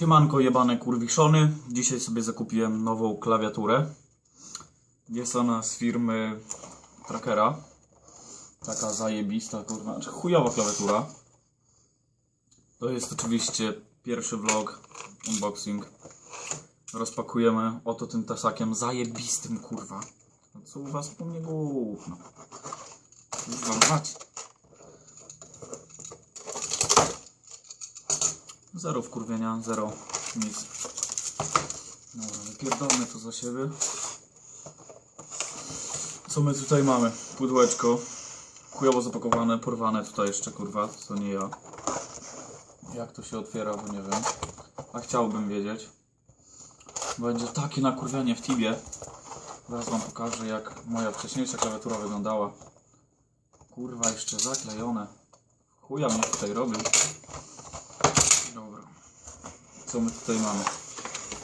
Siemanko jebane kurwiszony. Dzisiaj sobie zakupiłem nową klawiaturę. Jest ona z firmy Trackera. Taka zajebista, kurwa, znaczy chujowa klawiatura. To jest oczywiście pierwszy vlog, unboxing. Rozpakujemy oto tym tasakiem zajebistym, kurwa. No co u was po mnie gówno? Mać. Zero wkurwienia, zero nic. Dobra, wypierdolmy to za siebie. Co my tutaj mamy? Pudłeczko. Chujowo zapakowane, porwane tutaj jeszcze, kurwa, to nie ja. Jak to się otwiera, bo nie wiem. A chciałbym wiedzieć. Będzie takie nakurwianie w Tibie. Zaraz wam pokażę, jak moja wcześniejsza klawiatura wyglądała. Kurwa, jeszcze zaklejone. Chuja mnie tutaj robił. Dobra. Co my tutaj mamy?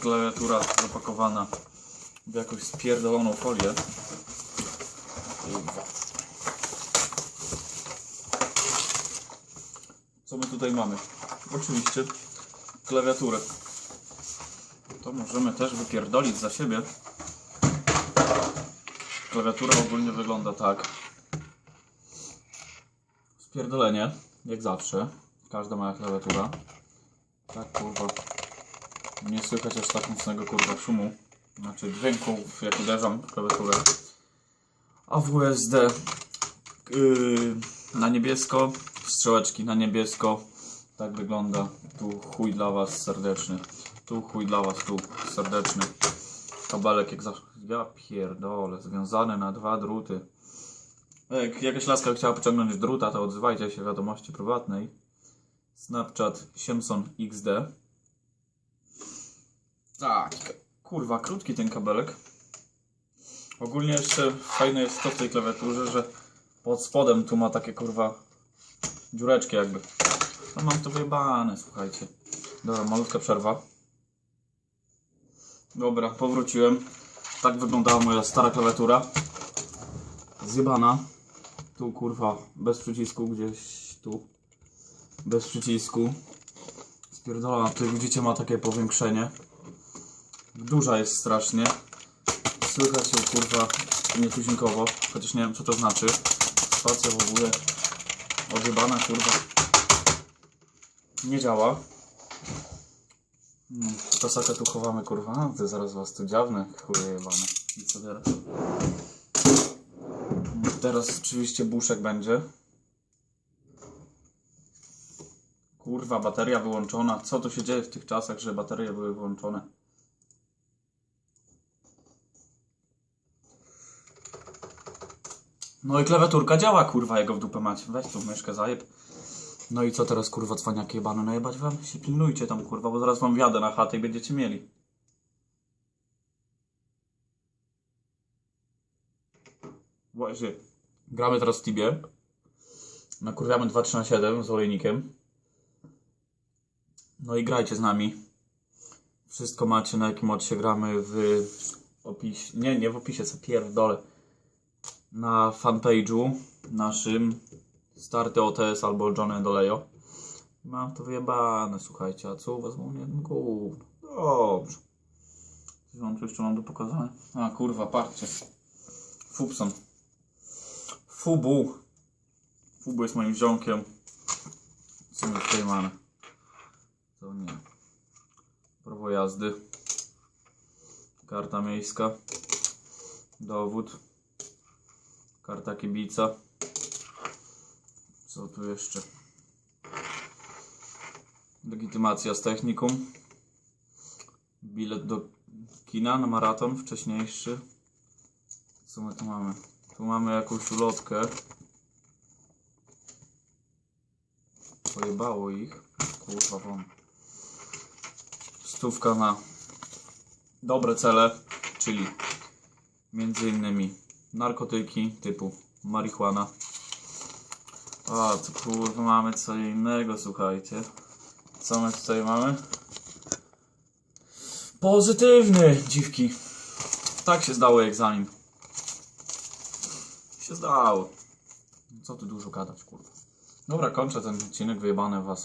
Klawiatura zapakowana w jakąś spierdoloną folię. Co my tutaj mamy? Oczywiście klawiaturę. To możemy też wypierdolić za siebie. Klawiatura ogólnie wygląda tak. Spierdolenie, jak zawsze. Każda moja klawiatura. Tak kurwa. Nie słychać aż tak mocnego kurwa szumu. Znaczy dźwięku jak uderzam w klawiaturę. A WSD yy, na niebiesko, strzałeczki na niebiesko. Tak wygląda. Tu chuj dla was serdeczny. Tu chuj dla was, tu serdeczny. Kabelek jak zawsze. Ja pierdolę, związany na dwa druty. Jak jakaś laska chciała pociągnąć druta, to odzywajcie się w wiadomości prywatnej. Snapchat Siemson XD. Tak. Kurwa, krótki ten kabelek. Ogólnie jeszcze fajne jest to w tej klawiaturze, że pod spodem tu ma takie kurwa dziureczki jakby. No mam to wyjebane, słuchajcie. Dobra, malutka przerwa. Dobra, powróciłem. Tak wyglądała moja stara klawiatura. Zjebana. Tu kurwa, bez przycisku gdzieś tu. Bez przycisku. Spierdolona, tutaj widzicie ma takie powiększenie. Duża jest strasznie. Słychać ją kurwa nietuzinkowo, chociaż nie wiem co to znaczy. Spacja w ogóle odjebana kurwa. Nie działa. Hmm, Tasakę tu chowamy kurwa. A, ty zaraz was tu dziawne, chuje jebane. I co teraz? Teraz oczywiście buszek będzie. Kurwa, bateria wyłączona. Co tu się dzieje w tych czasach, że baterie były wyłączone? No i klawiaturka działa, kurwa, jego w dupę mać. Weź tu myszkę, zajeb. No i co teraz, kurwa, cwaniaki jebane? Najebać wam? Się pilnujcie tam, kurwa, bo zaraz wam wjadę na chatę i będziecie mieli. Właśnie. Gramy teraz w Tibie. Nakurwiamy 2-3 na 7 z olejnikiem. No i grajcie z nami. Wszystko macie na jakim modzie gramy w opisie. Nie, nie w opisie, co pierdolę. Na fanpage'u naszym Starty OTS albo Johnny Dolejo. Mam to wyjebane, słuchajcie, a co u was mówię? No. Dobrze. Coś wam tu jeszcze mam do pokazania? A kurwa, patrzcie. Fubson. Fubu. Fubu jest moim ziomkiem. Co my tutaj mamy? To nie. Prawo jazdy. Karta miejska. Dowód. Karta kibica. Co tu jeszcze? Legitymacja z technikum. Bilet do kina na maraton wcześniejszy. Co my tu mamy? Tu mamy jakąś ulotkę. Pojebało ich. Kurwa wam. Stówka na dobre cele, czyli między innymi narkotyki typu marihuana. A, tu kurwa mamy co innego, słuchajcie. Co my tutaj mamy? Pozytywny, dziwki. Tak się zdało egzamin. Się zdało. Co tu dużo gadać, kurwa. Dobra, kończę ten odcinek wyjebany w.